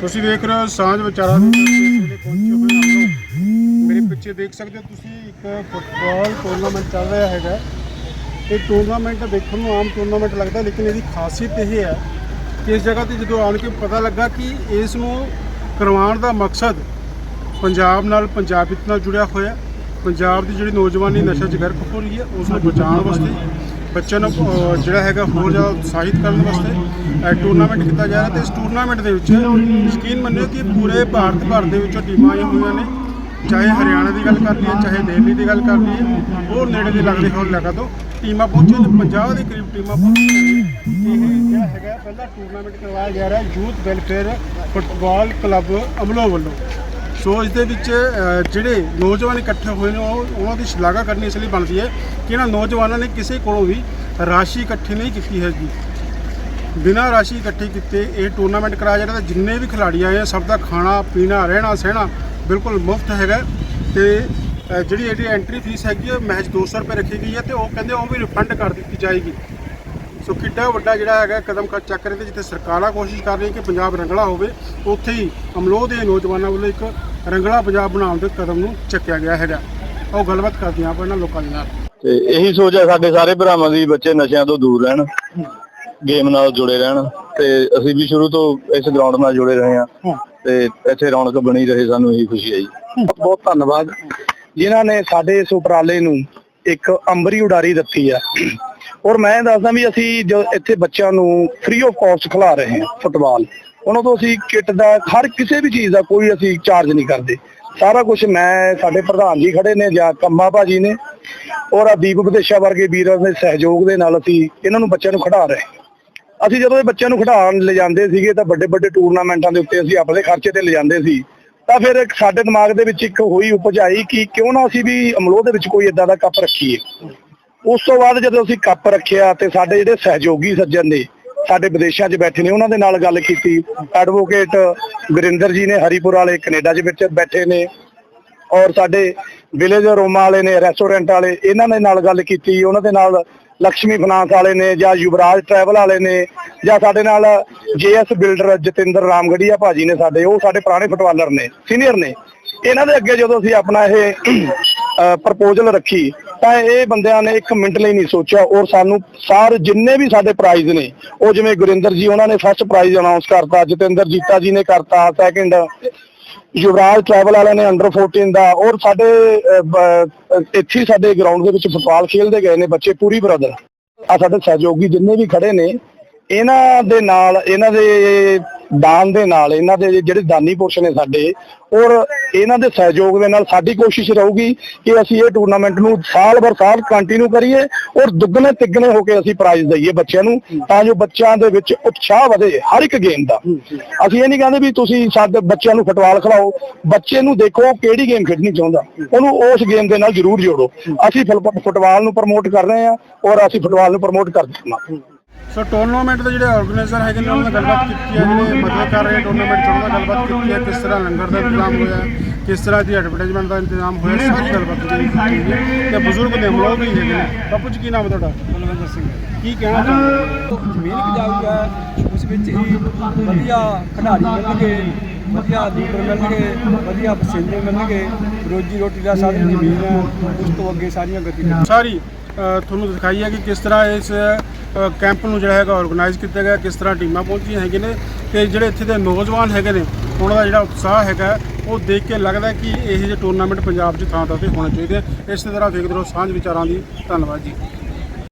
ਤੁਸੀਂ ਦੇਖ ਰਹੇ ਹੋ ਸਾਂਝ ਵਿਚਾਰਾ ਪਹੁੰਚੇ ਹੋਏ ਹਾਂ ਮੇਰੇ ਪਿੱਛੇ ਦੇਖ ਸਕਦੇ ਹੋ ਤੁਸੀਂ ਇੱਕ ਫੁੱਟਬਾਲ ਟੂਰਨਾਮੈਂਟ ਚੱਲ ਰਿਹਾ ਹੈਗਾ। ਇਹ ਟੂਰਨਾਮੈਂਟ ਦੇਖਣ ਨੂੰ ਆਮ ਟੂਰਨਾਮੈਂਟ ਲੱਗਦਾ, ਲੇਕਿਨ ਇਹਦੀ ਖਾਸੀਅਤ ਇਹ ਹੈ ਕਿ ਇਸ ਜਗ੍ਹਾ ਤੇ ਜਦੋਂ ਆਣ ਕੇ ਪਤਾ ਲੱਗਾ ਕਿ ਇਸ ਨੂੰ ਕਰਵਾਉਣ ਦਾ ਮਕਸਦ ਪੰਜਾਬ ਨਾਲ ਪੰਜਾਬੀਅਤ ਨਾਲ ਜੁੜਿਆ ਹੋਇਆ, ਪੰਜਾਬ ਦੀ ਜਿਹੜੀ ਨੌਜਵਾਨੀ ਨਸ਼ਾ 'ਚ ਗਰਕ ਹੋ ਰਹੀ ਹੈ, ਉਸ ਨੂੰ ਬਚਾਉਣ ਵਾਸਤੇ ਬੱਚਿਆਂ ਨੂੰ ਅਹ, ਜਿਹੜਾ ਹੈਗਾ ਹੋਰ ਜ਼ਿਆਦਾ ਉਤਸ਼ਾਹਿਤ ਕਰਨ ਵਾਸਤੇ ਟੂਰਨਾਮੈਂਟ ਕੀਤਾ ਜਾ ਰਿਹਾ ਤੇ ਇਸ ਟੂਰਨਾਮੈਂਟ ਦੇ ਵਿੱਚ ਯਕੀਨ ਮੰਨਿਓ ਕਿ ਪੂਰੇ ਭਾਰਤ ਭਰ ਦੇ ਵਿੱਚੋਂ ਟੀਮਾਂ ਆਈਆਂ ਹੋਈਆਂ ਨੇ। ਚਾਹੇ ਹਰਿਆਣਾ ਦੀ ਗੱਲ ਕਰ ਲਈਏ ਚਾਹੇ ਦਿੱਲੀ ਦੀ ਗੱਲ ਕਰ ਲਈਏ ਹੋਰ ਨੇੜੇ ਦੇ ਲੱਗਦੇ ਹੋਰ ਇਲਾਕਾ ਤੋਂ ਟੀਮਾਂ ਪਹੁੰਚੀਆਂ ਨੇ 50 ਦੇ ਕਰੀਬ ਟੀਮਾਂ ਪਹੁੰਚੀਆਂ ਨੇ। ਇਹ ਜਿਹੜਾ ਹੈਗਾ ਪਹਿਲਾ ਟੂਰਨਾਮੈਂਟ ਕਰਵਾਇਆ ਜਾ ਰਿਹਾ youth welfare football club Amloh ਵੱਲੋਂ। ਸੋ ਇਸ ਦੇ ਵਿੱਚ ਜਿਹੜੇ ਨੌਜਵਾਨ ਇਕੱਠੇ ਹੋਏ ਨੇ, ਉਹ ਉਹਨਾਂ ਦੀ ਸ਼ਲਾਘਾ ਕਰਨੀ ਇਸ ਲਈ ਬਣਦੀ ਹੈ ਕਿ ਇਹਨਾਂ ਨੌਜਵਾਨਾਂ ਨੇ ਕਿਸੇ ਕੋਲੋਂ ਵੀ ਰਾਸ਼ੀ ਇਕੱਠੀ ਨਹੀਂ ਕੀਤੀ ਹੈਗੀ। ਬਿਨਾਂ ਰਾਸ਼ੀ ਇਕੱਠੀ ਕੀਤੇ ਇਹ ਟੂਰਨਾਮੈਂਟ ਕਰਾਇਆ ਜਾ ਰਿਹਾ, ਤੇ ਜਿੰਨੇ ਵੀ ਖਿਡਾਰੀ ਆਏ ਆ, ਸਭ ਦਾ ਖਾਣਾ, ਪੀਣਾ, ਰਹਿਣਾ, ਸਹਿਣਾ ਬਿਲਕੁਲ ਮੁਫਤ ਹੈਗਾ ਤੇ ਜਿਹੜੀ ਇਹਦੀ ਐਂਟਰੀ ਫੀਸ ਹੈਗੀ ਹੈ ਮਹਿਜ 200 ਰੁਪਏ ਰੱਖੀ ਗਈ ਹੈ ਤੇ ਉਹ ਕਹਿੰਦੇ ਉਹ ਵੀ ਰਿਫੰਡ ਕਰ ਦਿੱਤੀ ਜਾਏਗੀ। ਸੋ ਕਿੱਡਾ ਵੱਡਾ ਜਿਹੜਾ ਹੈਗਾ ਕਦਮ ਕ- ਚੱਕ ਰਹੇ ਤੇ ਜਿੱਥੇ ਸਰਕਾਰਾਂ ਕੋਸ਼ਿਸ਼ ਕਰ ਰਹੀਆਂ ਕਿ ਪੰਜਾਬ ਰੰਗਲਾ ਹੋਵੇ ਉੱਥੇ ਹੀ ਅਮਲੋਹ ਦੇ ਨੌਜਵਾਨਾਂ ਵੱਲੋਂ ਇੱਕ ਰੰਗਲਾ ਪੰਜਾਬ ਬਣਾਉਣ ਦੇ ਕਦਮ ਨੂੰ ਚੱਕਿਆ ਗਿਆ ਹੈਗਾ। ਉਹ ਗੱਲਬਾਤ ਕਰਦੇ ਆਪਾਂ ਇਹਨਾਂ ਲੋਕਾਂ ਦੇ ਨਾਲ। ਤੇ ਇਹੀ ਸੋਚ ਹੈ ਸਾਡੇ ਸਾਰੇ ਭਰਾਵਾਂ ਦੀ ਬੱਚੇ ਨਸ਼ਿਆਂ ਤੋਂ ਦੂਰ ਰਹਿਣ ਗੇਮ ਨਾਲ ਜੁੜੇ ਰਹਿਣ ਤੇ ਅਸੀਂ ਵੀ ਸ਼ੁਰੂ ਤੋਂ ਇਸ ਗਰਾਊਂਡ ਨਾਲ ਜੁੜੇ ਰਹੇ ਹਾਂ ਤੇ ਇੱਥੇ ਰੌਣਕ ਬਣੀ ਰਹੇ ਸਾਨੂੰ ਇਹੀ ਖੁਸ਼ੀ ਹੈ ਜੀ। ਬਹੁਤ ਬਹੁਤ ਧੰਨਵਾਦ। ਜਿਨ੍ਹਾਂ ਨੇ ਸਾਡੇ ਇਸ ਉਪਰਾਲੇ ਨੂੰ ਇੱਕ ਅੰਬਰੀ ਉਡਾਰੀ ਦਿੱਤੀ ਹੈ ਔਰ ਮੈਂ ਦੱਸਦਾ ਵੀ ਅਸੀਂ ਜੋ ਇੱਥੇ ਬੱਚਿਆਂ ਨੂੰ ਫ੍ਰੀ ਆਫ ਕਾਸਟ ਖਿਲਾ ਰਹੇ ਹਾਂ ਫੁੱਟਬਾਲ ਉਹਨਾਂ ਤੋਂ ਅਸੀਂ ਕਿੱਟ ਦਾ ਹਰ ਕਿਸੇ ਵੀ ਚੀਜ਼ ਦਾ ਕੋਈ ਅਸੀਂ ਚਾਰਜ ਨਹੀਂ ਕਰਦੇ। ਸਾਰਾ ਕੁਝ ਮੈਂ, ਸਾਡੇ ਪ੍ਰਧਾਨ ਜੀ ਖੜੇ ਨੇ ਜਾਂ ਕੰਮਾ ਭਾਜੀ ਨੇ ਔਰ ਆ ਦੀਪ ਵਿਦੇਸ਼ਾ ਵਰਗੇ ਵੀਰਾਂ ਦੇ ਸਹਿਯੋਗ ਦੇ ਨਾਲ ਅਸੀਂ ਇਹਨਾਂ ਨੂੰ ਬੱਚਿਆਂ ਨੂੰ ਖਿਡਾ ਰਹੇ ਅਸੀਂ ਜਦੋਂ ਇਹ ਬੱਚਿਆਂ ਨੂੰ ਖਿਡਾਉਣ ਲਿਜਾਂਦੇ ਸੀਗੇ ਤਾਂ ਵੱਡੇ ਵੱਡੇ ਟੂਰਨਾਮੈਂਟਾਂ ਦੇ ਉੱਤੇ ਅਸੀਂ ਆਪਣੇ ਖਰਚੇ ਤੇ ਲਿਜਾਂਦੇ ਸੀ। ਤਾਂ ਫਿਰ ਸਾਡੇ ਦਿਮਾਗ ਦੇ ਵਿੱਚ ਇੱਕ ਹੋਈ ਉਪਜ ਆਈ ਕਿ ਕਿਉਂ ਨਾ ਅਸੀਂ ਵੀ ਅਮਲੋਹ ਦੇ ਵਿੱਚ ਕੋਈ ਇਦਾਂ ਦਾ ਕੱਪ ਰੱਖੀਏ। ਉਸ ਤੋਂ ਬਾਅਦ ਜਦੋਂ ਅਸੀਂ ਕੱਪ ਰੱਖਿਆ ਤੇ ਸਾਡੇ ਜਿਹੜੇ ਸਹਿਯੋਗੀ ਸੱਜਣ ਨੇ, ਸਾਡੇ ਵਿਦੇਸ਼ਾਂ 'ਚ ਬੈਠੇ ਨੇ, ਉਹਨਾਂ ਦੇ ਨਾਲ ਗੱਲ ਕੀਤੀ। ਐਡਵੋਕੇਟ ਗੁਰਿੰਦਰ ਜੀ ਨੇ ਹਰੀਪੁਰ ਵਾਲੇ, ਕੈਨੇਡਾ 'ਚ ਵਿੱਚ ਬੈਠੇ ਨੇ। ਔਰ ਸਾਡੇ ਵਿਲੇਜ ਰੋਮਾ ਵਾਲੇ ਨੇ ਰੈਸਟੋਰੈਂਟ ਵਾਲੇ, ਇਹਨਾਂ ਦੇ ਨਾਲ ਗੱਲ ਕੀਤੀ। ਉਹਨਾਂ ਦੇ ਨਾਲ ਲక్ష్ਮੀ ਫਾਈਨਾਂਸ ਵਾਲੇ ਨੇ ਜਾਂ ਯੁਵਰਾਜ ਟਰੈਵਲ ਵਾਲੇ ਨੇ ਜਾਂ ਸਾਡੇ ਨਾਲ ਜੇਐਸ ਬਿਲਡਰ ਜਤਿੰਦਰ ਰਾਮਗੜੀਆ ਭਾਜੀ ਨੇ ਸਾਡੇ, ਉਹ ਸਾਡੇ ਪੁਰਾਣੇ ਫੁੱਟਬਾਲਰ ਨੇ ਸੀਨੀਅਰ ਨੇ। ਇਹਨਾਂ ਦੇ ਅੱਗੇ ਜਦੋਂ ਅਸੀਂ ਆਪਣਾ ਇਹ ਪ੍ਰਪੋਜ਼ਲ ਰੱਖੀ ਤਾਂ ਇਹ ਬੰਦਿਆਂ ਨੇ ਇੱਕ ਮਿੰਟ ਲਈ ਨਹੀਂ ਸੋਚਿਆ। ਔਰ ਸਾਨੂੰ ਸਾਰੇ ਜਿੰਨੇ ਵੀ ਸਾਡੇ ਪ੍ਰਾਈਜ਼ ਨੇ, ਉਹ ਜਿਵੇਂ ਗੁਰਿੰਦਰ ਜੀ, ਉਹਨਾਂ ਨੇ ਫਸਟ ਪ੍ਰਾਈਜ਼ ਅਨਾਉਂਸ ਕਰਤਾ, ਜਤਿੰਦਰ ਜੀਤਾ ਜੀ ਨੇ ਕਰਤਾ ਸੈਕਿੰਡ ਯੁਵਰਾਜ ਟਰੈਵਲ ਵਾਲਿਆਂ ਨੇ ਅੰਡਰ 14 ਦਾ, ਔਰ ਸਾਡੇ ਇੱਥੇ ਸਾਡੇ ਗਰਾਊਂਡ ਦੇ ਵਿੱਚ ਫੁੱਟਬਾਲ ਖੇਡਦੇ ਗਏ ਨੇ ਬੱਚੇ, ਪੂਰੀ ਬ੍ਰਦਰ ਆ ਸਾਡੇ ਸਹਿਯੋਗੀ ਜਿੰਨੇ ਵੀ ਖੜੇ ਨੇ, ਇਹਨਾਂ ਦੇ ਨਾਲ, ਇਹਨਾਂ ਦੇ ਦਾਨ ਦੇ ਨਾਲ ਇਹਨਾਂ ਦੇ ਜਿਹੜੇ ਦਾਨੀ ਪੁਰਸ਼ ਨੇ ਸਾਡੇ, ਔਰ ਇਹਨਾਂ ਦੇ ਸਹਿਯੋਗ ਦੇ ਨਾਲ ਸਾਡੀ ਕੋਸ਼ਿਸ਼ ਰਹੂਗੀ ਕਿ ਅਸੀਂ ਇਹ ਟੂਰਨਾਮੈਂਟ ਨੂੰ ਸਾਲ ਬਰ ਸਾਲ ਕੰਟੀਨਿਊ ਕਰੀਏ ਔਰ ਦੁੱਗਣੇ ਤਿੱਗਣੇ ਹੋ ਕੇ ਅਸੀਂ ਪ੍ਰਾਈਜ਼ ਦਈਏ ਬੱਚਿਆਂ ਨੂੰ, ਤਾਂ ਜੋ ਬੱਚਿਆਂ ਦੇ ਵਿੱਚ ਉਤਸ਼ਾਹ ਵਧੇ ਹਰ ਇੱਕ ਗੇਮ ਦਾ। ਅਸੀਂ ਇਹ ਨਹੀਂ ਕਹਿੰਦੇ ਵੀ ਤੁਸੀਂ ਸਾਡੇ ਬੱਚਿਆਂ ਨੂੰ ਫੁੱਟਬਾਲ ਖਿਲਾਓ ਬੱਚੇ ਨੂੰ ਦੇਖੋ ਕਿਹੜੀ ਗੇਮ ਖੇਡਣੀ ਚਾਹੁੰਦਾ, ਉਹਨੂੰ ਉਸ ਗੇਮ ਦੇ ਨਾਲ ਜ਼ਰੂਰ ਜੋੜੋ। ਅਸੀਂ ਫੁੱਟ- ਫੁੱਟਬਾਲ ਨੂੰ ਪ੍ਰਮੋਟ ਕਰ ਰਹੇ ਹਾਂ ਔਰ ਅਸੀਂ ਫੁੱਟਬਾਲ ਨੂੰ ਪ੍ਰਮੋਟ ਕਰਦੇ ਹਾਂ ਸੋ ਟੂਰਨਾਮੈਂਟ ਦੇ ਜਿਹੜੇ ਆਰਗੇਨਾਈਜ਼ਰ ਹੈਗੇ ਨੇ ਉਹਨਾਂ ਨਾਲ ਗੱਲਬਾਤ ਕੀਤੀ ਹੈ ਜਿਹੜੇ ਮਦਦ ਕਰ ਰਹੇ ਟੂਰਨਾਮੈਂਟ ਚ ਉਹਨਾਂ ਨਾਲ ਗੱਲਬਾਤ ਕੀਤੀ ਹੈ ਕਿਸ ਤਰ੍ਹਾਂ ਲੰਗਰ ਦਾ ਇੰਤਜ਼ਾਮ ਹੋਇਆ ਕਿਸ ਤਰ੍ਹਾਂ ਦੀ ਐਡਵਰਟਾਈਜ਼ਮੈਂਟ ਦਾ ਇੰਤਜ਼ਾਮ ਹੋਇਆ ਸਾਰੀ ਗੱਲਬਾਤ ਕੀਤੀ ਹੈ। ਤੇ ਬਜ਼ੁਰਗ ਨੇ ਅਮਲੋਹ ਵੀ ਹੈਗੇ ਨੇ। ਬਾਪੂ ਜੀ ਕੀ ਨਾਮ ਹੈ ਤੁਹਾਡਾ? ਬਲਵਿੰਦਰ ਸਿੰਘ। ਕੀ ਕਹਿਣਾ ਚਾਹੁੰਦੇ? ਜ਼ਮੀਨ ਉਪਜਾਊ ਹੈ ਉਸ ਵਿੱਚ ਹੀ ਵਧੀਆ ਖਿਡਾਰੀ ਮਿਲਣਗੇ ਵਧੀਆ ਲੀਡਰ ਮਿਲਣਗੇ ਵਧੀਆ ਪਸੰਦੇ ਮਿਲਣਗੇ ਰੋਜੀ ਰੋਟੀ ਦਾ ਸਾਧਨ ਜ਼ਮੀਨ ਹੈ ਉਸ ਤੋਂ ਅੱਗੇ ਸਾਰੀਆਂ ਗਤੀਵਿਧੀਆਂ। ਸਾਰੀ ਤੁਹਾਨੂੰ ਦਿਖਾਈ ਹੈ ਕਿ ਕਿਸ ਤਰ੍ਹਾਂ ਇਸ ਕੈਂਪ ਨੂੰ ਜਿਹੜਾ ਹੈਗਾ ਆਰਗੇਨਾਈਜ਼ ਕੀਤਾ ਗਿਆ, ਕਿਸ ਤਰ੍ਹਾਂ ਟੀਮਾਂ ਪਹੁੰਚੀਆਂ ਹੈਗੇ ਨੇ ਤੇ ਜਿਹੜੇ ਇੱਥੇ ਦੇ ਨੌਜਵਾਨ ਹੈਗੇ ਨੇ, ਉਹਨਾਂ ਦਾ ਜਿਹੜਾ ਉਤਸ਼ਾਹ ਹੈਗਾ, ਉਹ ਦੇਖ ਕੇ ਲੱਗਦਾ ਕਿ ਇਹ ਜਿਹੇ ਟੂਰਨਾਮੈਂਟ ਪੰਜਾਬ 'ਚ ਥਾਂ ਥਾਂ ਤੇ ਹੋਣੇ ਚਾਹੀਦੇ ਇਸ ਤਰ੍ਹਾਂ ਵੇਖਦੇ ਰਹੋ, ਸਾਂਝ ਵਿਚਾਰਾਂ ਦੀ ਧੰਨਵਾਦ ਜੀ।